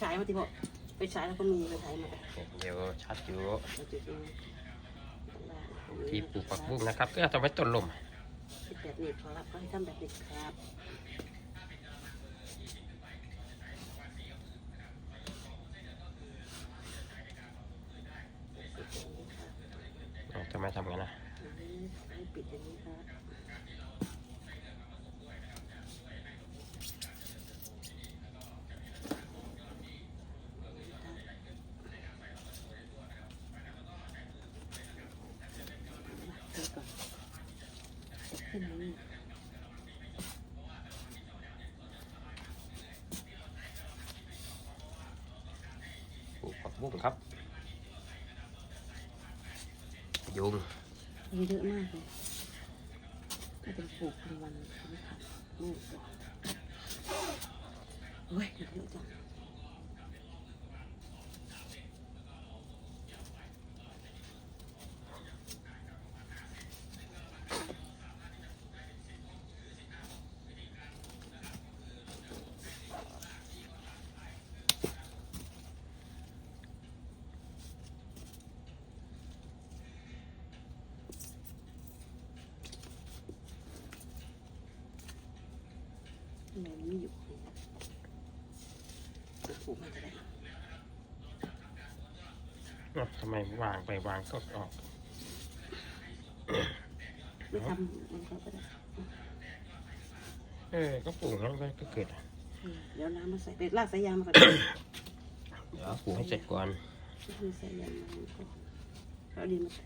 ฉายมาที่บอกไปฉายแล้วก็มีไปฉายมาเดี๋ยวชัดอยู่เราจุดนี้ที่ปลูกผักบุ้งนะครับก็ทำให้ต้นลมคิดแบบนี้ขอรับก็ให้ทำแบบนี้ครับเอาทำไมทำกันนะให้ปิดอย่างนี้ครับ เดี๋ยวก่อนจะ ขึ้นมานี่ปลูกผักบุ้งครับ ยุงเยอะมากเลยถ้าเป็นปลูกเป็นวันไม่ทันนี่ก่อนเฮ้ยเยอะจัง ทำไมมันไม่อยู่ปลูกมันจะได้เอ้าทำไมวางไปวางก็ออกไม่ทำมันก็ได้เออก็ปลูกแล้วมันก็เกิดเออเดี๋ยวน้ำมาใส่ไปลากสายยางมาก่อน เดี๋ยวปลูกให้เสร็จก่อนมีสายยางมาก่อนแล้วเอาดินมาใส่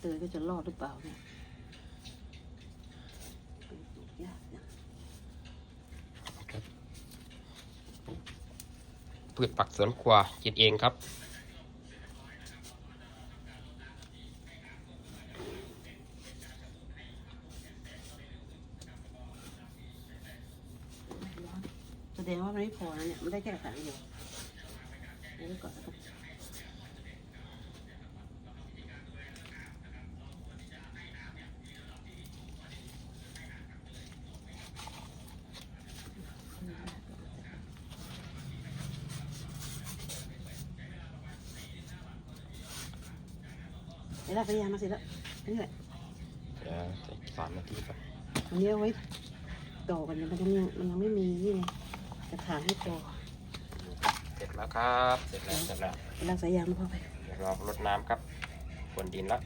เตยก็จะรอดหรือเปล่าเนี่ยปลูกยากจังพืชผักสวนครัวกินเองครับร้อนแสดงว่ามันไม่พอนะเนี่ย มันได้แค่ถังเดียวเดี๋ยวก่อนนะครับ เดี๋ยวเราไปยางมาเสร็จแล้วนี่แหละเดี๋ยวอีกสามนาทีก่อนอันนี้เอาไว้ต่อกันเนี่ยมันยังมันยังไม่มีนี่ไงกระถางให้ต่อเสร็จแล้วครับ เสร็จแล้วเสร็จแล้วเวลาสายยางมาเข้าไปเดี๋ยวรอรดน้ำครับบนดินแล้ว